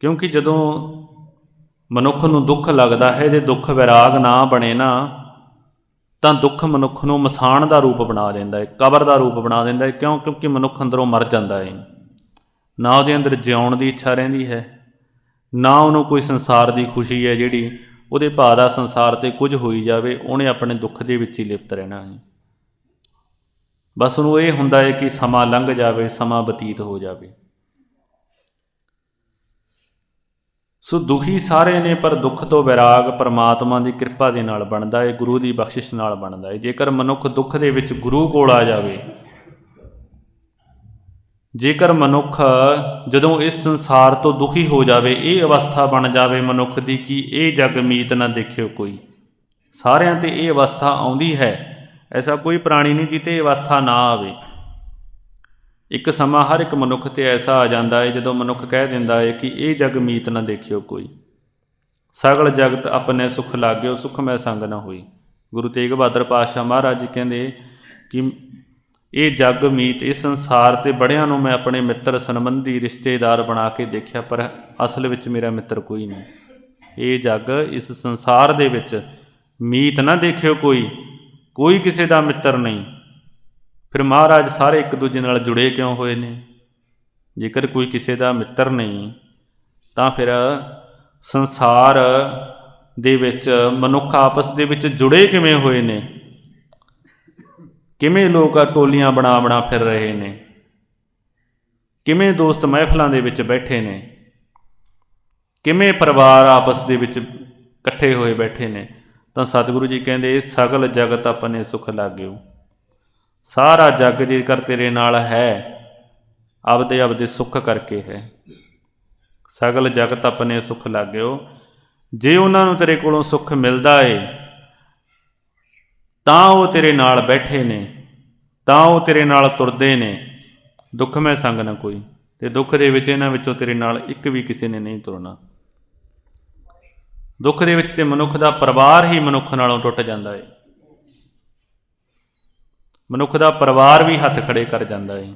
ਕਿਉਂਕਿ ਜਦੋਂ ਮਨੁੱਖ ਨੂੰ ਦੁੱਖ ਲੱਗਦਾ ਹੈ, ਜੇ ਦੁੱਖ ਵਿਰਾਗ ਨਾ ਬਣੇ ਨਾ, ਤਾਂ ਦੁੱਖ ਮਨੁੱਖ ਨੂੰ ਮਸਾਣ ਦਾ ਰੂਪ ਬਣਾ ਦਿੰਦਾ ਹੈ, ਕਬਰ ਦਾ ਰੂਪ ਬਣਾ ਦਿੰਦਾ ਹੈ। ਕਿਉਂ? ਕਿਉਂਕਿ ਮਨੁੱਖ ਅੰਦਰੋਂ ਮਰ ਜਾਂਦਾ ਹੈ। ਨਾ ਉਹਦੇ ਅੰਦਰ ਜਿਉਣ ਦੀ ਇੱਛਾ ਰਹਿੰਦੀ ਹੈ, ਨਾ ਉਹਨੂੰ ਕੋਈ ਸੰਸਾਰ ਦੀ ਖੁਸ਼ੀ ਹੈ ਜਿਹੜੀ ਉਹਦੇ ਭਾਅ ਦਾ ਸੰਸਾਰ ਤੇ ਕੁਝ ਹੋਈ ਜਾਵੇ, ਉਹਨੇ ਆਪਣੇ ਦੁੱਖ ਦੇ ਵਿੱਚ ਹੀ ਲਿਪਤ ਰਹਿਣਾ ਹੈ। ਬਸ ਉਹਨੂੰ ਇਹ ਹੁੰਦਾ ਹੈ ਕਿ ਸਮਾਂ ਲੰਘ ਜਾਵੇ, ਸਮਾਂ ਬਤੀਤ ਹੋ ਜਾਵੇ। ਸੋ ਦੁਖੀ ਸਾਰੇ ਨੇ, ਪਰ ਦੁੱਖ ਤੋਂ ਵਿਰਾਗ ਪਰਮਾਤਮਾ ਦੀ ਕਿਰਪਾ ਦੇ ਨਾਲ ਬਣਦਾ ਹੈ ਗੁਰੂ ਦੀ ਬਖਸ਼ਿਸ਼ ਨਾਲ ਬਣਦਾ ਹੈ ਜੇਕਰ ਮਨੁੱਖ ਦੁੱਖ ਦੇ ਵਿੱਚ ਗੁਰੂ ਕੋਲ ਆ ਜਾਵੇ, ਜੇਕਰ ਮਨੁੱਖ ਜਦੋਂ ਇਸ ਸੰਸਾਰ ਤੋਂ ਦੁਖੀ ਹੋ ਜਾਵੇ, ਇਹ ਅਵਸਥਾ ਬਣ ਜਾਵੇ ਮਨੁੱਖ ਦੀ ਕਿ ਇਹ ਜਗ ਮੀਤ ਨਾ ਦੇਖਿਓ ਕੋਈ। ਸਾਰਿਆਂ ਤੇ ਇਹ ਅਵਸਥਾ ਆਉਂਦੀ ਹੈ, ਐਸਾ ਕੋਈ ਪ੍ਰਾਣੀ ਨਹੀਂ ਜਿੱਤੇ ਅਵਸਥਾ ਨਾ ਆਵੇ। ਇੱਕ ਸਮਾਂ ਹਰ ਇੱਕ ਮਨੁੱਖ ਤੇ ਐਸਾ ਆ ਜਾਂਦਾ ਹੈ ਜਦੋਂ ਮਨੁੱਖ ਕਹਿ ਦਿੰਦਾ ਹੈ ਕਿ ਇਹ ਜਗ ਮੀਤ ਨਾ ਦੇਖਿਓ ਕੋਈ। ਸਗਲ ਜਗਤ ਆਪਣੇ ਸੁਖ ਲਾਗਿਓ, ਸੁਖ ਮੈਂ ਸੰਗ ਨਾ ਹੋਈ। ਗੁਰੂ ਤੇਗ ਬਹਾਦਰ ਪਾਤਸ਼ਾਹ ਮਹਾਰਾਜ ਜੀ ਕਹਿੰਦੇ ਕਿ ਇਹ ਜਗ ਮੀਤ, ਇਸ ਸੰਸਾਰ ਤੇ ਬੜਿਆਂ ਨੂੰ ਮੈਂ ਆਪਣੇ ਮਿੱਤਰ ਸੰਬੰਧੀ ਰਿਸ਼ਤੇਦਾਰ ਬਣਾ ਕੇ ਦੇਖਿਆ, ਪਰ ਅਸਲ ਵਿੱਚ ਮੇਰਾ ਮਿੱਤਰ ਕੋਈ ਨਹੀਂ। ਇਹ ਜਗ ਇਸ ਸੰਸਾਰ ਦੇ ਵਿੱਚ ਮੀਤ ਨਾ ਦੇਖਿਓ ਕੋਈ। ਕੋਈ ਕਿਸੇ ਦਾ ਮਿੱਤਰ ਨਹੀਂ। ਫਿਰ ਮਹਾਰਾਜ ਸਾਰੇ ਇੱਕ ਦੂਜੇ ਨਾਲ ਜੁੜੇ ਕਿਉਂ ਹੋਏ ਨੇ? ਜੇਕਰ ਕੋਈ ਕਿਸੇ ਦਾ ਮਿੱਤਰ ਨਹੀਂ, ਤਾਂ ਫਿਰ ਸੰਸਾਰ ਦੇ ਵਿੱਚ, ਮਨੁੱਖ ਆਪਸ ਦੇ ਵਿੱਚ ਜੁੜੇ ਕਿਵੇਂ ਹੋਏ ਨੇ? ਕਿਵੇਂ ਲੋਕ ਟੋਲੀਆਂ ਬਣਾ ਬਣਾ ਫਿਰ ਰਹੇ ਨੇ? ਕਿਵੇਂ ਦੋਸਤ ਮਹਿਫਲਾਂ ਦੇ ਵਿੱਚ ਬੈਠੇ ਨੇ? ਕਿਵੇਂ ਪਰਿਵਾਰ ਆਪਸ ਦੇ ਵਿੱਚ ਇਕੱਠੇ ਹੋਏ ਬੈਠੇ ਨੇ? ਤਾਂ ਸਤਿਗੁਰੂ ਜੀ ਕਹਿੰਦੇ ਸਗਲ ਜਗਤ ਆਪਣੇ ਸੁਖ ਲਾਗਿਓ। ਸਾਰਾ ਜੱਗ ਜੇਕਰ ਤੇਰੇ ਨਾਲ ਹੈ, ਆਪਦੇ ਆਪਦੇ ਸੁੱਖ ਕਰਕੇ ਹੈ। ਸਗਲ ਜਗਤ ਆਪਣੇ ਸੁੱਖ ਲਾਗਿਓ। ਜੇ ਉਹਨਾਂ ਨੂੰ ਤੇਰੇ ਕੋਲੋਂ ਸੁੱਖ ਮਿਲਦਾ ਏ, ਤਾਂ ਉਹ ਤੇਰੇ ਨਾਲ ਬੈਠੇ ਨੇ, ਤਾਂ ਉਹ ਤੇਰੇ ਨਾਲ ਤੁਰਦੇ ਨੇ। ਦੁੱਖ ਮੈਂ ਸੰਗ ਨਾ ਕੋਈ, ਤੇ ਦੁੱਖ ਦੇ ਵਿੱਚ ਇਹਨਾਂ ਵਿੱਚੋਂ ਤੇਰੇ ਨਾਲ ਇੱਕ ਵੀ ਕਿਸੇ ਨੇ ਨਹੀਂ ਤੁਰਨਾ। ਦੁੱਖ ਦੇ ਵਿੱਚ ਤੇ ਮਨੁੱਖ ਦਾ ਪਰਿਵਾਰ ਹੀ ਮਨੁੱਖ ਨਾਲੋਂ ਟੁੱਟ ਜਾਂਦਾ ਏ। ਮਨੁੱਖ ਦਾ ਪਰਿਵਾਰ ਵੀ ਹੱਥ ਖੜੇ ਕਰ ਜਾਂਦਾ ਏ।